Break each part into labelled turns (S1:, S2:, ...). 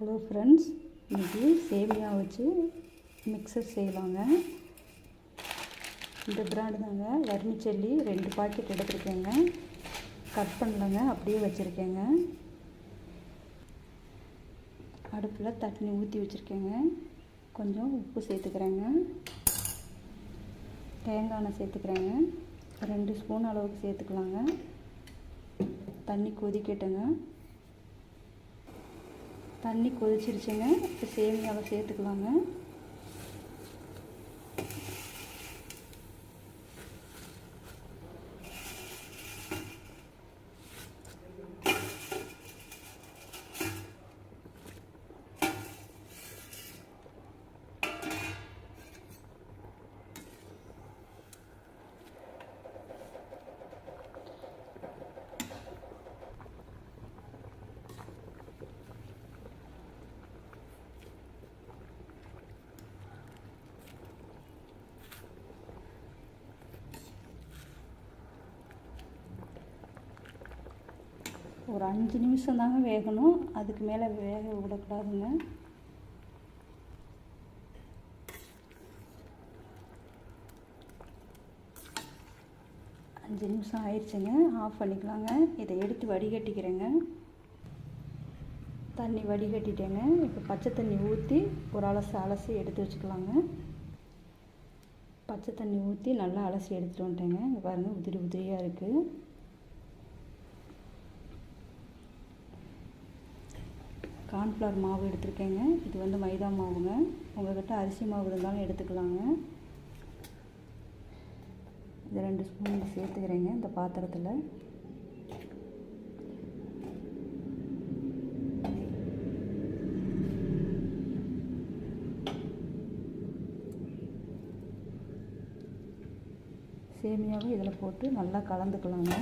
S1: Hello friends இன்றைக்கி சேமியா வச்சு மிக்சர் செய்வாங்க. இந்த பிராண்டு தாங்க. வர்மிச்செல்லி ரெண்டு பாக்கெட் எடுத்துருக்கேங்க. கட் பண்ணலங்க அப்படியே வச்சுருக்கேங்க. அடுப்பில் தண்ணி ஊற்றி வச்சுருக்கேங்க. கொஞ்சம் உப்பு சேர்த்துக்கிறேங்க. தேங்காய் எண்ணெய் சேர்த்துக்கிறேங்க. ரெண்டு ஸ்பூன் அளவுக்கு சேர்த்துக்கலாங்க. தண்ணி கொதிக்கட்டுங்க. தண்ணி கொதிச்சிருச்சுங்க. இப்போ சேமியாவை சேர்த்துக்கலாங்க. ஒரு அஞ்சு நிமிஷம் தாங்க வேகணும். அதுக்கு மேலே வேக விடக்கூடாதுங்க. அஞ்சு நிமிஷம் ஆயிடுச்சுங்க. ஆஃப் பண்ணிக்கலாங்க. இதை எடுத்து வடிகட்டிக்கிறேங்க. தண்ணி வடிகட்டிட்டேங்க. இப்போ பச்சை தண்ணி ஊற்றி ஒரு அலசி அலசி எடுத்து வச்சுக்கலாங்க. பச்சை தண்ணி ஊற்றி நல்லா அலசி எடுத்துகிட்டு வந்துட்டேங்க. இங்கே பாருங்கள் உதிரி உதிரியாக இருக்குது கார்ன்ஃப்ளவர் மாவு எடுத்திருக்கேங்க. இது வந்து மைதா மாவுங்க. உங்கள்கிட்ட அரிசி மாவு இருந்தாலும் எடுத்துக்கலாங்க. இது ரெண்டு ஸ்பூன் சேர்த்துக்கிறேங்க இந்த பாத்திரத்தில். சேமியாவை இதில் போட்டு நல்லா கலந்துக்கலாங்க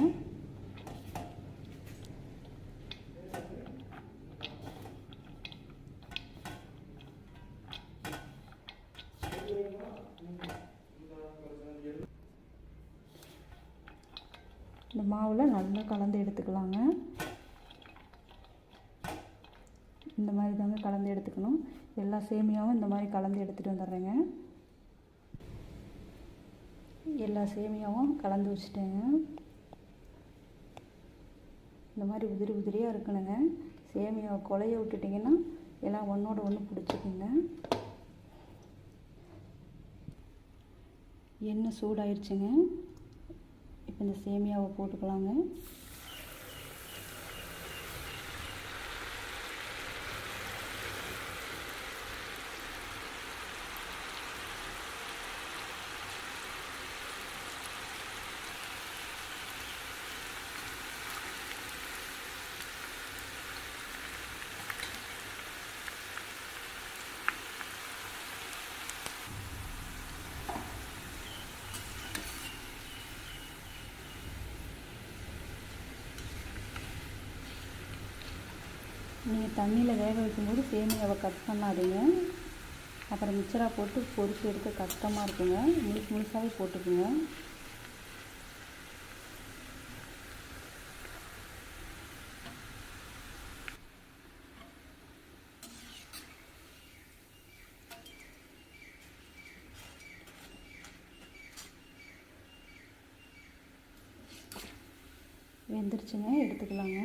S1: இந்த மாவில் நல்லா கலந்து எடுத்துக்கலாங்க. இந்த மாதிரி தாங்க கலந்து எடுத்துக்கணும். எல்லா சேமியாவும் இந்த மாதிரி கலந்து எடுத்துகிட்டு வந்துடுறேங்க. எல்லா சேமியாவும் கலந்து வச்சுட்டேங்க. இந்த மாதிரி உதிரி உதிரியாக இருக்கணுங்க. சேமியாவை கொலைய விட்டுட்டிங்கன்னா எல்லாம் ஒன்றோட ஒன்று பிடிச்சிக்குங்க. எண்ணெய் சூடாயிடுச்சுங்க இந்த சேமியாவை போட்டுக்கலாங்க. நீங்கள் தண்ணியில் வேக வைக்கும்போது சேமியாவை கட் பண்ணாதீங்க. அப்புறம் மிக்சராக போட்டு பொரிச்சு எடுக்க கஷ்டமாக இருக்குங்க. முழுசு முழுசாகவே போட்டுக்குங்க. வெந்துருச்சுங்க எடுத்துக்கலாங்க.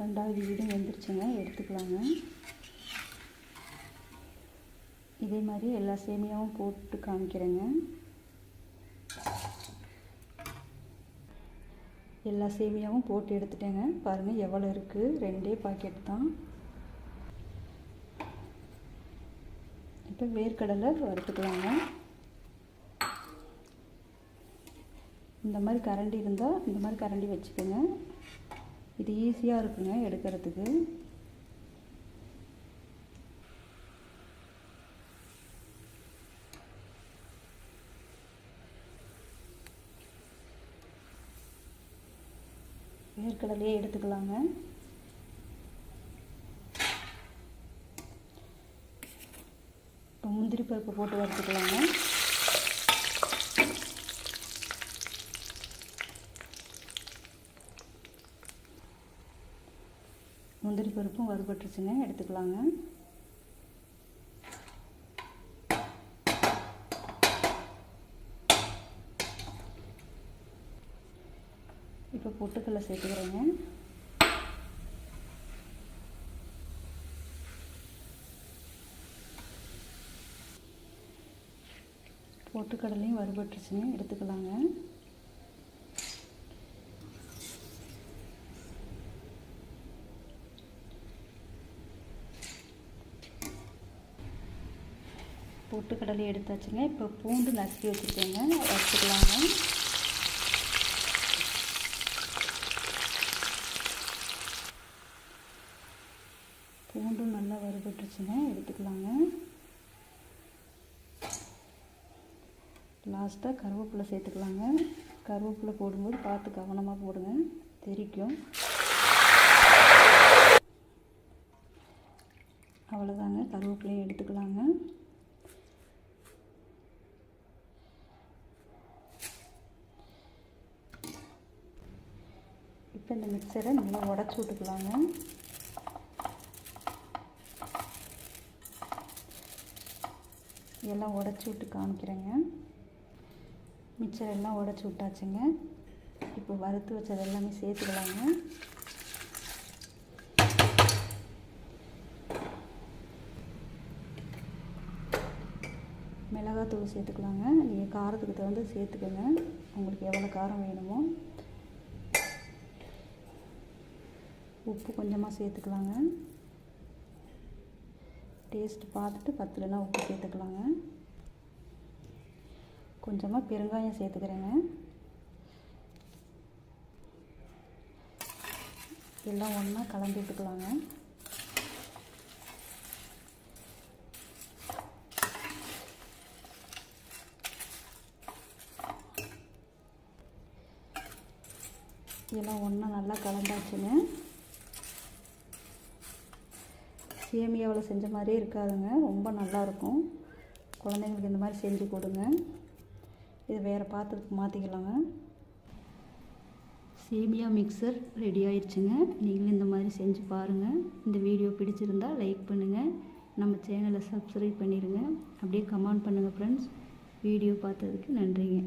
S1: ரெண்டாவது வீடும் வெந்துருச்சுங்க எடுத்துக்கலாங்க. இதே மாதிரி எல்லா சேமியாவும் போட்டு காமிக்கிறேங்க. எல்லா சேமியாவும் போட்டு எடுத்துட்டேங்க. பாருங்கள் எவ்வளோ இருக்குது ரெண்டே பாக்கெட் தான். இப்போ வேர்க்கடலை வறுத்துக்கலாங்க. இந்த மாதிரி கரண்டி இருந்தால் இந்த மாதிரி கரண்டி வச்சுக்கோங்க. இது ஈஸியாக இருக்குங்க எடுக்கிறதுக்கு. வேர்க்கடலையே எடுத்துக்கலாங்க. இப்போ முந்திரி பருப்பு போட்டு வறுத்துக்கலாங்க. முந்திரி பருப்பும் வறுபட்டுருச்சுங்க எடுத்துக்கலாங்க. இப்போ பொட்டுக்கடலை சேர்த்துக்கிறேங்க. பொட்டுக்கடலையும் வறுபட்டுருச்சுங்க எடுத்துக்கலாங்க. பொட்டுக்கடலை எடுத்தாச்சுங்க. இப்போ பூண்டு நசுக்கி வச்சுருக்கேங்க. வச்சுக்கலாங்க பூண்டும் நல்லா வறுபட்டுருச்சுங்க. எடுத்துக்கலாங்க. லாஸ்ட்டாக கருவேப்பிலை சேர்த்துக்கலாங்க. கருவேப்பிலை போடும்போது பார்த்து கவனமாக போடுங்க. தெரிக்கும். அவ்வளோதாங்க. கருவேப்பிலையும் எடுத்துக்கலாங்க. இப்போ இந்த மிக்சரை நல்லா உடச்சி விட்டுக்கலாங்க. எல்லாம் உடச்சி விட்டு காமிக்கிறேங்க. மிக்சர் எல்லாம் உடச்சி விட்டாச்சுங்க. இப்போ வறுத்து வச்சது எல்லாமே சேர்த்துக்கலாங்க. மிளகாத்தூள் சேர்த்துக்கலாங்க. நீங்கள் காரத்துக்கு தகுந்த சேர்த்துக்கோங்க. உங்களுக்கு எவ்வளோ காரம் வேணுமோ. உப்பு கொஞ்சமாக சேர்த்துக்கலாங்க. டேஸ்ட் பார்த்துட்டு பத்துலனா உப்பு சேர்த்துக்கலாங்க. கொஞ்சமாக பெருங்காயம் சேர்த்துக்கிறேங்க. எல்லாம் ஒன்றா கலந்து விட்டுக்கலாங்க. எல்லாம் ஒன்றா நல்லா கலந்தாச்சுங்க. சேமியாவில் செஞ்ச மாதிரியே இருக்காதுங்க. ரொம்ப நல்லாயிருக்கும். குழந்தைங்களுக்கு இந்த மாதிரி செஞ்சு கொடுங்க. இது வேறு பாத்திரத்துக்கு மாற்றிக்கலாங்க சேமியா மிக்சர் ரெடி ஆயிடுச்சுங்க. நீங்களும் இந்த மாதிரி செஞ்சு பாருங்கள் இந்த வீடியோ பிடிச்சிருந்தால் லைக் பண்ணுங்கள் நம்ம சேனலை சப்ஸ்கிரைப் பண்ணிடுங்க. அப்படியே கமெண்ட் பண்ணுங்கள் ஃப்ரெண்ட்ஸ் வீடியோ பார்த்ததுக்கு நன்றிங்க.